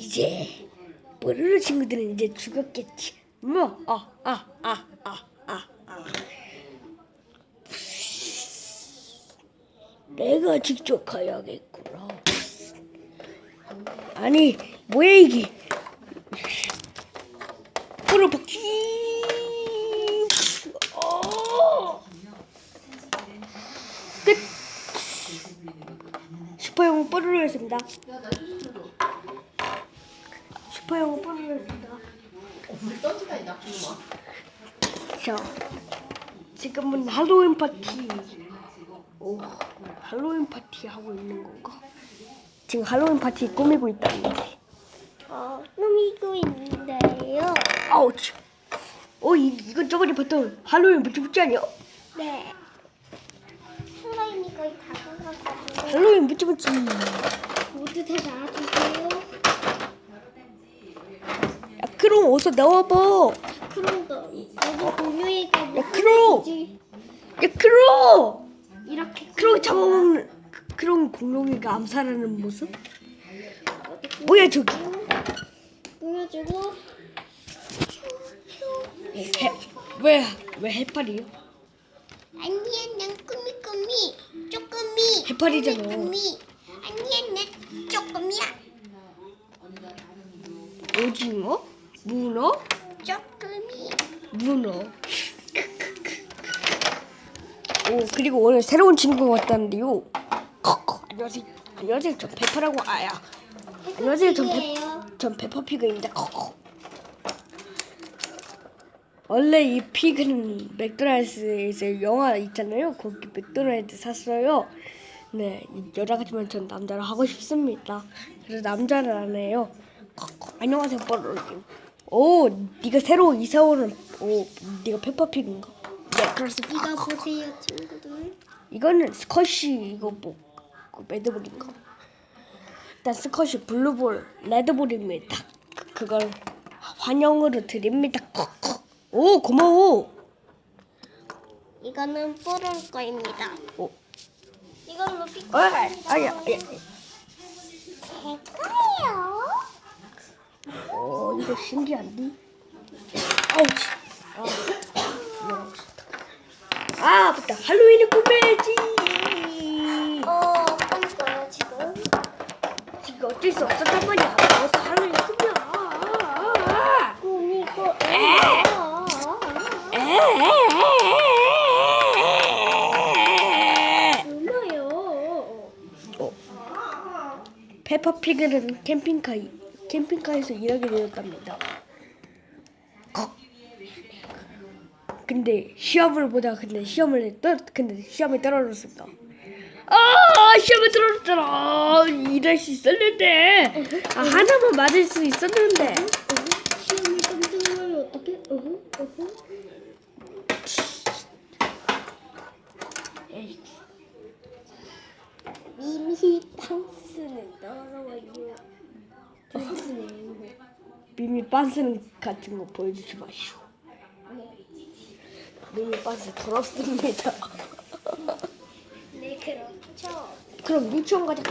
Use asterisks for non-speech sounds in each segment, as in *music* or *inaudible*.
이제 뽀로로 친구들은 이제 죽었겠지. 뭐, 아, 아, 아, 아, 아, 아. 내가 직접 가야겠구나. 아니, 뭐야 이게? 뽀로 바퀴. 어. 끝. 슈퍼 영웅 뽀로로였습니다. 슈퍼영웅 뽀로로였습니다. 자, 지금은 할로윈 파티. 오, 할로윈 파티 하고 있는 건가? 지금 할로윈 파티 꾸미고 있다는데. 어, 꾸미고 있는데요. 아우치. 어, 이, 이건 저번에 봤던 할로윈 무지무지 아니야? 네. 슬라임이 거의 다 끝나가지고 할로윈 무지무지. 모두 다 나와주세요. 야, 크롱 어서 나와봐. 너 여기 공유이가 뭐 야! 하는지 야, 크롱! 이렇게 크롱 잡아먹는, 그- 크롱 공룡이가 암살하는 모습? 뭐야, 저기? 꾸며주고 해, 왜, 왜 해파리요? 아니야 난 꾸미 꾸미 쪼꾸미 해파리잖아. 꾸미 아니야 난 쪼꾸미야 오징어? 문어? 쪼꾸미 문어. 오 그리고 오늘 새로운 친구가 왔다는데요. 커커 안녕하세요. 안녕하세요. 전 페퍼라고 아야. 안녕하세요. 전, 페. 전 페퍼피그입니다. 커커. 원래 이 피그는 맥도날드에서 영화 있잖아요. 거기 맥도날드 샀어요. 네, 여자 같지만 전 남자를 하고 싶습니다. 그래서 남자를 안 해요. 안녕하세요, 뽀로로님. 오, 네가 새로 이사 오는 오, 네가 페퍼피그인가? 네, 그렇습니다. 이거 보세요 친구들 이거는 스컷이 이거 뭐그 매드볼인가? 일단 스컷이 블루볼, 레드볼입니다. 그- 그걸 환영으로 드립니다. 오 고마워. 이거는 뽀로로 거입니다 오, 이걸로 아, 피크합니다 아야, 아야. 제거예요 어 이거 신기한데? 아우치. 아, 아 맞다. 할로윈을 꾸며야지. 어 꾸밀 거예요 지금 지금 어쩔 수 없었단 말이야. 어서 할로윈 꾸며. 아, 아, 꾸미고 아. 얼마요 어. 페퍼피그는 캠핑카 캠핑카에서 일하게 되었답니다. 헉. 근데 시험을 보다 근데 시험을 떨 근데 시험에 떨어졌습니다. 아 시험에 떨어졌잖아. 일할 수 있었는데 아, 하나만 맞을 수 있었는데 시험이 깜짝이야 어떻게 어후 어후 에이, 미미 방스는 떨어요 방스네 미미 빤스 같은 거 보여주지 마시오. 미미 빤스 더럽습니다. 네 그렇죠 그럼 유치원 가자.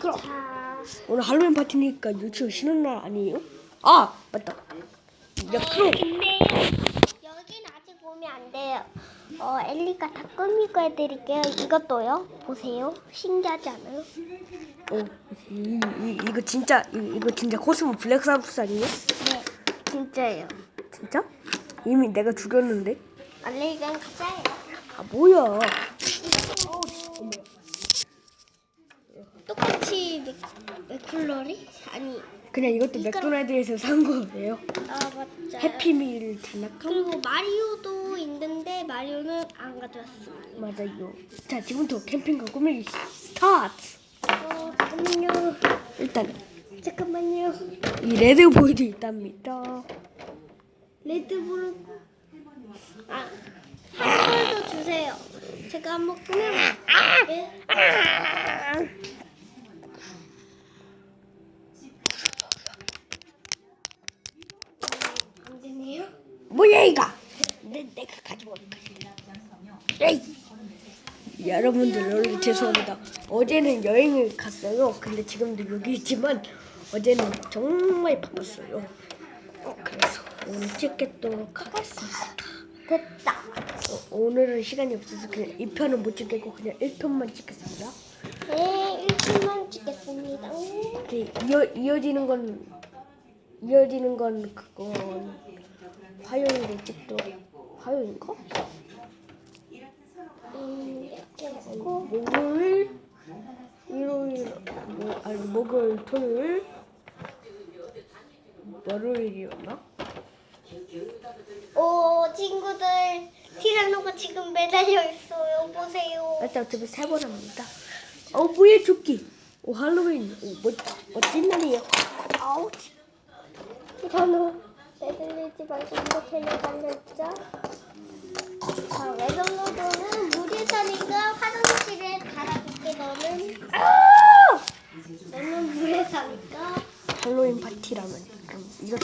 그럼. 자 오늘 할로윈 파티니까 유치원 쉬는 날 아니에요? 아 맞다. 야 크롱. 근데요 여긴 아직 보면 안 돼요 어 엘리가 다 꾸미고 해드릴게요 이것도요 보세요 신기하지 않아요? 어, 이, 이 이거 진짜 이, 이거 진짜 코스모 블랙사우스 아니에요? 네 진짜예요 진짜? 이미 내가 죽였는데. 알레리간 가짜예요 아 뭐야? 똑같이 맥, 맥쿨러리? 아니 그냥 이것도 맥도날드에서 산 거예요. 아 맞죠 해피밀 드나카? 그리고 마리오도 있는데 마리오는 안 가져왔습니다 맞아요. 자 지금부터 캠핑카 꾸미기 스타트. 어 잠깐만요 일단 잠깐만요 이 레드보이도 있답니다. 레드불 아 한번더 주세요 제가 한번 안 되네요 뭐야 이거? 내 내가 가져올 거야. 에이. 여러분들 여러분 죄송합니다. 어제는 여행을 갔어요. 근데 지금도 여기 있지만 어제는 정말 바빴어요. 어, 그래서 오늘 찍겠도록 하겠습니다. 됐다. 어, 오늘은 시간이 없어서 그냥 2편은 못 찍겠고 그냥 1편만 찍겠습니다. 네, 1분만 찍겠습니다. 이제 이어, 이어지는 건 이어지는 건 그건 화요일에 찍도록 화요일인가? 음, 이렇게 놓고 목요일, 일요일, 뭐, 아니 목요일, 토요일, 월요일이었나? 오 친구들 티라노가 지금 매달려 있어요. 보세요. 일단 어차피 세번 합니다. 어 뭐야 조끼? 오 할로윈, 오 뭐, 멋진 날이에요. 아우 티라노 매달리지 말고 이렇게 매달렸죠. 자, 외전로도는 사니까 화장실에 달아줄게 너는. 너는 물에 사니까 할로윈 파티라면 그럼 이거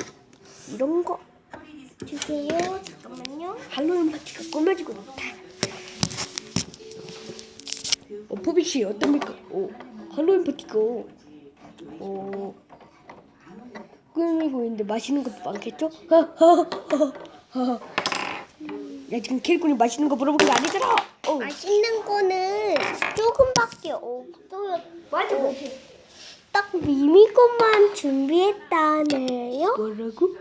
이런 거 주세요. 잠깐만요. 할로윈 파티가 꾸며지고 있다. 어, 포비 씨 어떻습니까? 오, 할로윈 파티가 어, 꾸미고 있는데 맛있는 것도 많겠죠? 하하하하. 야 지금 캐리꾼이 맛있는 거 물어본 게 아니잖아. 어, 맛있는 거는 조금밖에 없어요. 맞아. 딱 미미 것만 준비했다네요. 뭐라고?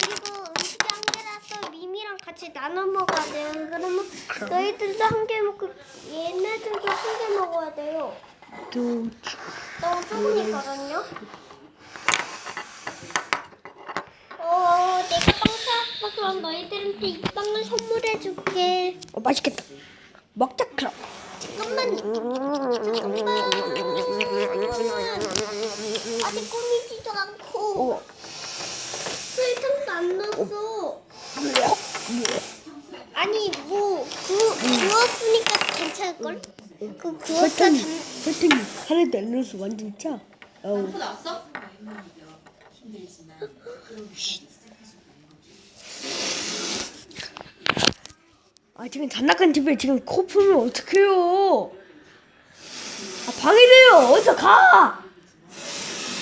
그리고 음식이 한 개라서 미미랑 같이 나눠 먹어야 돼요. 그러면 너희들도 한 개 먹고 얘네들도 한 개 먹어야 돼요. 또 너무 조금이거든요. 어, 내가 빵 사왔어. 그럼 너희들한테 이 빵을 선물해 줄게. 어, 맛있겠다. 먹자 그럼. 잠깐만. 잠깐만. 아직 꾸미지도 않고 어, 설탕도 안 넣었어. 아니 뭐 구, 구웠으니까 괜찮을 걸? 그 구웠어 설탕이 단 설탕이 하나도 안 넣어서 완전 짜. 어우. 나왔어? 아 지금 장난감 집에 지금 코 풀면 어떡해요? 아 방해돼요. 어디서 가?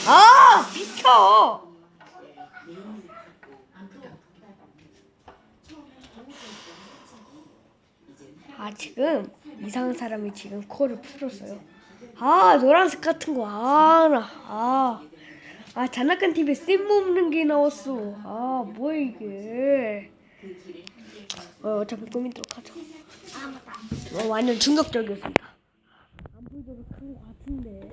아 비켜. 아 지금 이상한 사람이 지금 코를 풀었어요. 아 노란색 같은 거 아나 아. 아 장난감 TV에 쓸모없는 게 나왔어. 아 뭐야 이게. 어, 어차피 꾸미도록 하죠. 어, 완전 충격적이었습니다. 안 보이도록 한것 같은데.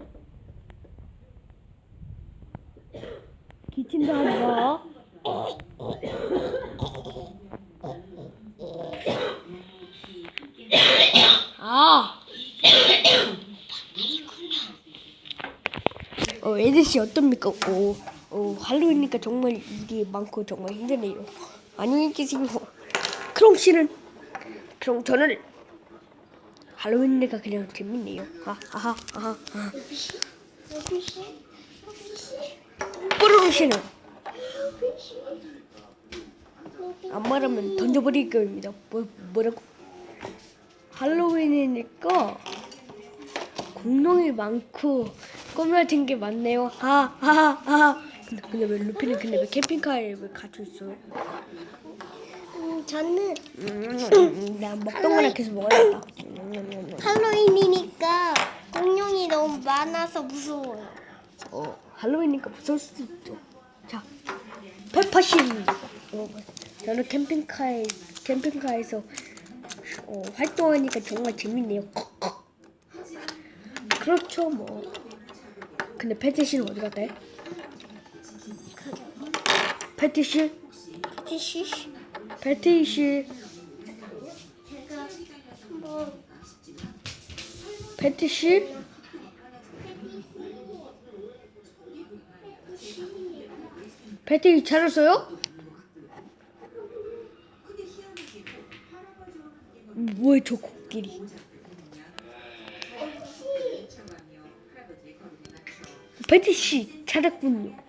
기침도 한 번. 아. 어, 에드 씨 어떻습니까? 오, 오, 할로윈이니까 정말 일이 많고 정말 힘드네요. 안녕히 계세요. 크롱 씨는 그럼 저는 할로윈이니까 그냥 재밌네요. 아, 아하, 아하, 아하. 뽀로로 씨는 안 말하면 던져버릴 겁니다. 뭐, 뭐라고? 할로윈이니까 공룡이 많고 꾸며진 게 많네요. 아, 아, 아. 근데, 근데 왜 루피는 근데 왜 캠핑카에 왜 갇혀 있어요? 음, 저는 음, 나 먹던 거나 계속 먹어야겠다. 음, 할로윈이니까 공룡이 너무 많아서 무서워요. 어, 할로윈이니까 무서울 수도 있죠. 자, 페퍼신. 어, 저는 캠핑카에 캠핑카에서 어, 활동하니까 정말 재밌네요. 그렇죠, 뭐. 근데 패티 씨는 어디 갔대? 패티 씨, 티슈. 뭐 패티씨. 패티 찾았어요? 뭐야 저 코끼리? 패티 씨 찾았군요.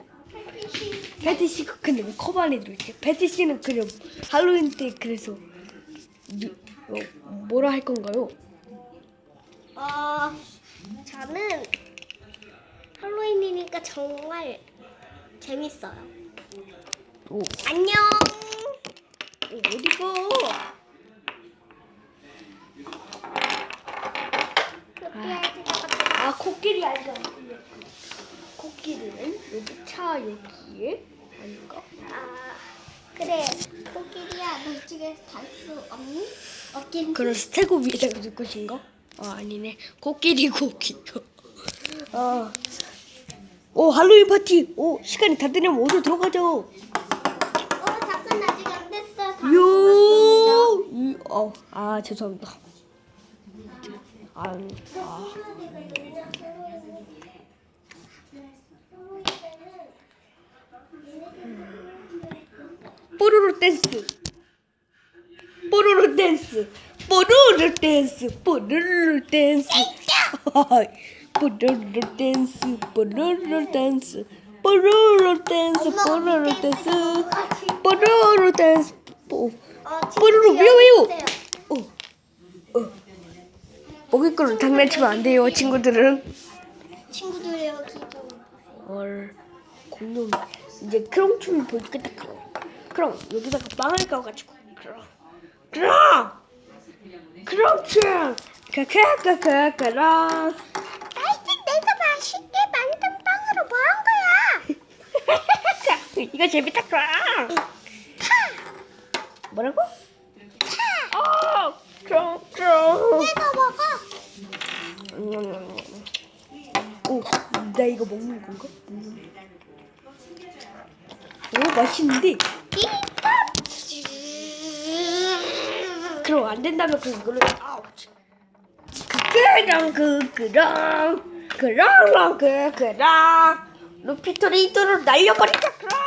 패티 씨 근데 왜컵 안에 들어있지? 패티 씨는 그럼 할로윈 때 그래서 누, 어, 뭐라 할 건가요? 어 저는 할로윈이니까 정말 재밌어요. 오, 안녕. 어디가? 아 코끼리 아니야. 코끼리는 여기 차 여기에 그래 코끼리야 너 이쪽에 갈수 없니? 없긴 그럼 스테고 위에다가 둘 것인가? 아 아니네. 코끼리 코끼리. 아. 오 할로윈 파티. 오 시간이 다 되면 어디 들어가죠? 어 잠깐 아직 안 됐어 다 먹었습니다. 요. 이, 어, 아 죄송합니다. 아, 아. 뽀로로 댄스. 뽀로로 댄스. 뽀로로 댄스. 뽀로로 댄스. 뽀로로 댄스. 뽀로로 댄스. 뽀로로 댄스. 뽀로로 댄스. 뽀로로 댄스. 뽀. 어, 뽀로로 위험해요. 여기 있어요. 어. 어. 먹을거로 장난치면 안 돼요, 친구들은. 친구들 여기 좀 헐. 공룡. 이제 크롱 춤을 보여주겠 크롱, 여기다가 빵을 까가지고. 크롱! 크롱 춤! 카카카카카랑. 아이고 내가 맛있게 만든 빵으로 뭐 한 거야? *laughs* 이거 재밌다, 크롱! 뭐라고? 어! 크롱, 크롱! 내가 먹어. 음. 오, 나 이거 먹는 건가? 음. 오, 맛있는데? 그럼 안 된다면 그 이걸로 아우치. 그랑 그 그랑 그랑랑 그 그랑 루피토리도로 날려버리자 그랑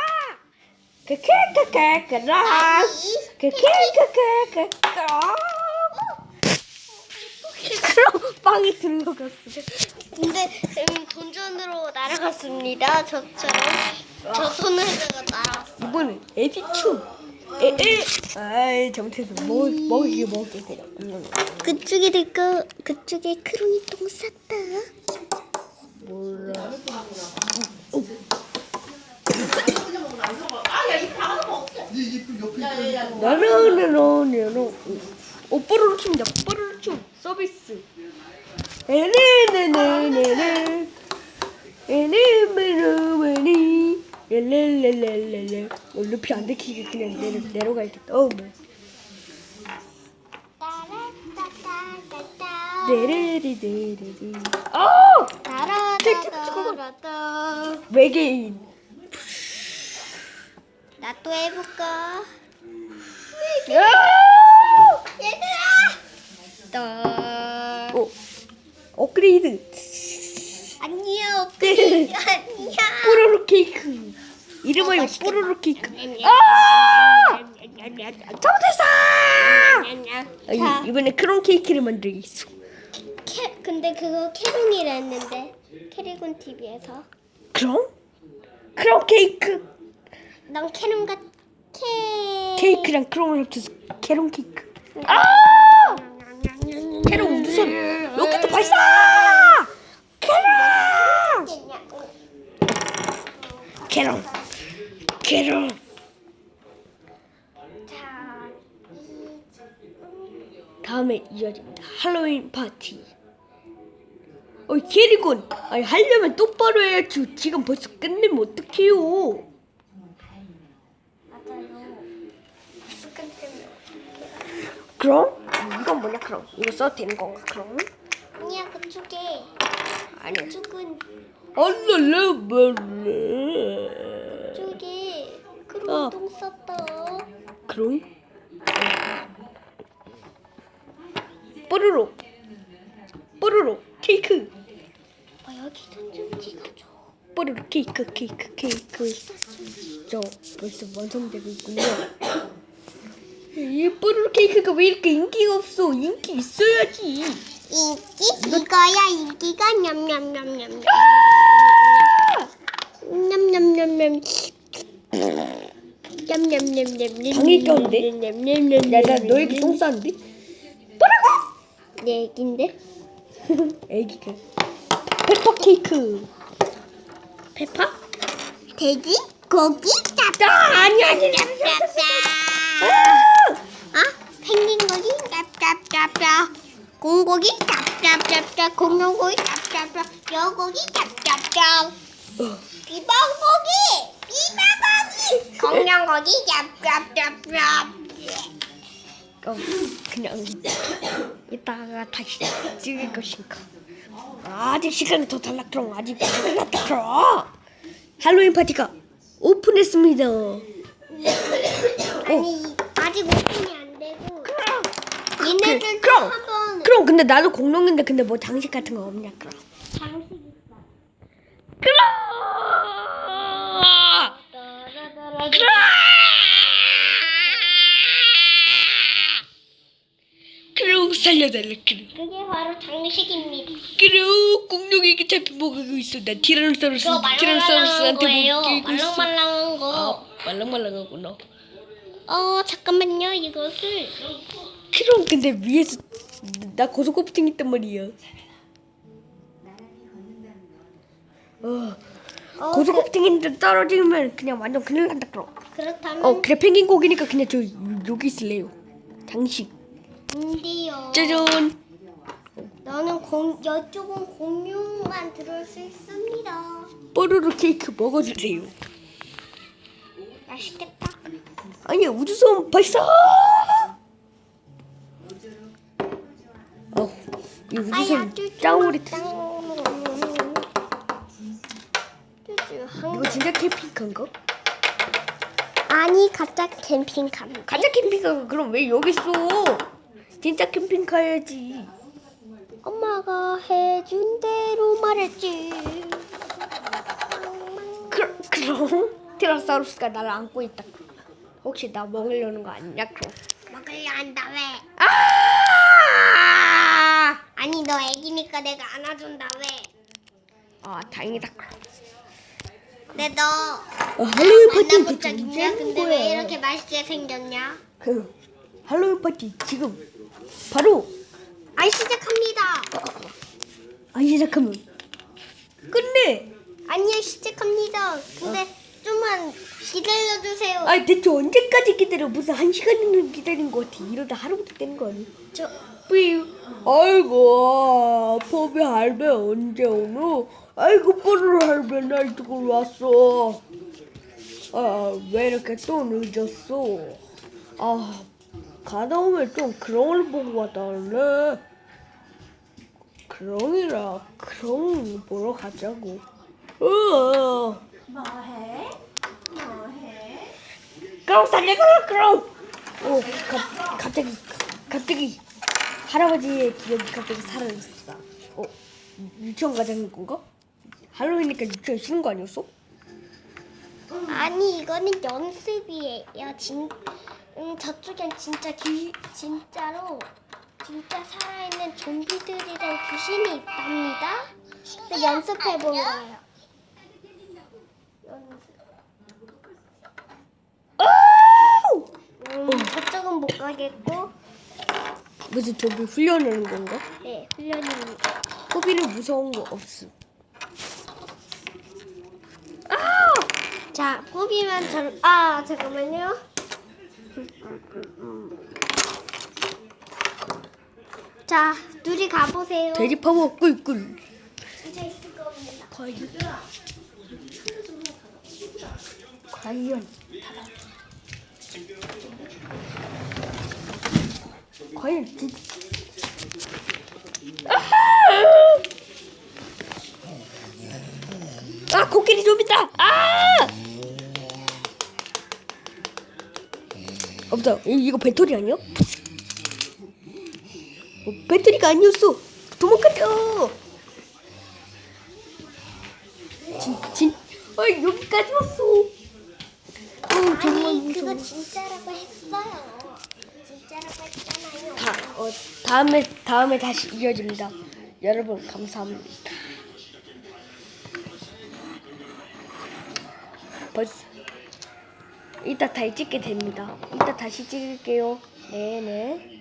그케케케 그랑 그케케케 그랑 그럼 빵이 들러갔어. 근데 음, 돈전으로 날아갔습니다. 저처럼 저 손에다가 날아갔어. 이번엔 에디춤. 에에. 아이 잘못해서 먹 먹이게 먹게 되려. 그쪽에 내거 그쪽에 크롱이 똥 쌌다. 몰라. 나나나나나나. 오 뽀로로 춤이다. 뽀로로 춤 서비스. 에네네네네네. 에네메로메니. 렐렐렐렐렐렐. 어, 루피 안 들키게 그냥 내려 내려가야겠다. 어 뭐. 네레리데레리. 아! 따라따따따. 외계인. 나 또 해볼까? 야! 얘들아! 따. 어. 업그레이드. 아니야, 네. 아니야. 뽀로로 케이크. 어, 맛있겠다. 뽀로로 케이크. 아! 아! 잘못했어! 아, 자, 이- 이번에 크론 케이크를 만들겠어. 캐, 근데 그거 캐롱이라 했는데 캐리곤 TV에서 크론? 크론 케이크. 난같캐 케이크랑 크론을 합쳐서 캐론 케이크. 아! 캐론 무슨 로켓 발사! 캐론. 캐론. 자, 다음에 이어집니다. 할로윈 파티. 어, 캐리곤. 아니, 하려면 똑바로 해야지. 지금 벌써 끝내면 어떡해요. 그럼? 이건 뭐냐, 그럼? 이거 써도 되는 건가, 그럼? 아니야. 그쪽은 얼랄라말레. 쪽에 어. 그런 똥 쌌다. 그럼? 뽀로로. 뽀로로. 케이크. 어, 여기도 좀 찍어줘. 뽀로로 케이크, 케이크, 케이크. 저 벌써 완성되고 있군요. 이 뽀로로 케이크가 왜 이렇게 인기가 없어? 인기 있어야지. 인기 이거야 인기가 냠냠냠냠 냠 냠냠냠 냠 냠냠냠 방에 있던데? 야, 나 너에게 똥 쌌는데? 내 얘긴데 애기가. 페퍼 케이크. 페파? 돼지, 고기, 짭짭. 아니 아니. 짭짭짭. 아, 펭귄 고기, 짭짭짭짭. 공고기, 짭짭짭짭. 공룡고기, 짭짭짭. 여고기, 짭짭짭. 비방고기, 비방고기. 공룡고기, 짭짭짭짭. 어, 그냥 이따가 다시 찍을 것인가? 아직 시간이 더 달라 그럼 아직 안 끝났다 그럼 할로윈 파티가 오픈했습니다. 아니, 아직 오픈이 안 되고. 얘네들도 그럼. 한번 그럼 근데 나도 공룡인데 근데 뭐 장식 같은 거 없냐 그럼? 장식 있어. 그럼 그럼 그럼 살려달라 그럼 그게 바로 장식입니다. 그럼 공룡에게 잡혀 먹고 있어 나 티라노사우루스 말랑말랑한 티라노사우루스한테 거예요. 먹이고 있어 말랑말랑한 거. 아 말랑말랑하구나 어 잠깐만요 이것을 그럼 근데 위에서 나 고소코프팅 있단 말이야 어 어, 고소코프팅인데 떨어지면 그냥 완전 큰일 난다 그럼 그, 그렇다면 어 그래 펭귄 고기니까 그냥 저 여기 있을래요. 장식. 인데요. 짜잔. 나는 공 이쪽은 공룡만 들어올 수 있습니다. 뽀로로 케이크 먹어주세요. 맛있겠다. 아니야 우주선 발사 어, 이 우주선 짱 오래 탔어 이거 진짜 캠핑카인가? 아니 가짜 캠핑카. 가짜 캠핑카가 그럼 왜 여기 있어? 진짜 캠핑카야지 엄마가 해준 대로 말했지. 그, 그럼 티라노사우루스가 나를 안고 있다 혹시 나 먹으려는 거 아니냐 그럼 먹으려 한다 왜? 아! 아니 너 애기니까 내가 안아준다 왜? 아 다행이다 근데 너 어, 할로윈 파티 만나본 적 있냐? 근데 왜 이렇게 맛있게 생겼냐? 그 할로윈 파티 지금 바로 아이 시작합니다. 아 시작하면 끝내. 아니요 시작합니다. 근데 기다려주세요. 아 대체 언제까지 기다려? 무슨 한 시간이나 기다린 거 같아. 이러다 하루부터 되는 거 아니야? 저 삐. 아이고 포비 할배 언제 오노? 아이고 뽀로로 할배 날 두고 왔어. 아 왜 이렇게 또 늦었어? 아 가다 오면 좀 그렁을 보고 와달래. 그렁이라 그렁 보러 가자고. 으아. 뭐해? 뭐해? 그럼 살려줘 그럼 오 가, 갑자기 갑자기 할아버지의 기억이 갑자기 사라졌어 어 유치원 가자는 건가? 할로윈이니까 유치원 쉬는 거 아니었어? 아니 이거는 연습이에요. 진, 음 저쪽엔 진짜 기, 진짜로 진짜 살아있는 좀비들이랑 귀신이 있답니다. 그래서 연습해 본 거예요. 연습. 음, 저쪽은 못 가겠고, 무슨 저기 훈련하는 건가? 네 훈련입니다. 호비는 무서운 거 없음 자, 꾸비만 저, 아 잠깐만요. 자, 둘이 가보세요. 돼지 파워 꿀꿀 진짜 있을 겁니다. 과연 과연 과연 진 *laughs* 아 코끼리 좀 있다 아 없다 이- 이거 배터리 아니야? 어, 배터리가 아니었어 도망갔다 진, 진, 아 여기까지 왔어. 어, 정말 아니, 그거 무서워. 진짜라고 했어요. 진짜라고 했잖아요. 다, 어, 다음에 다음에 다시 이어집니다. 여러분 감사합니다. 벌써 이따 다시 찍게 됩니다. 이따 다시 찍을게요. 네네.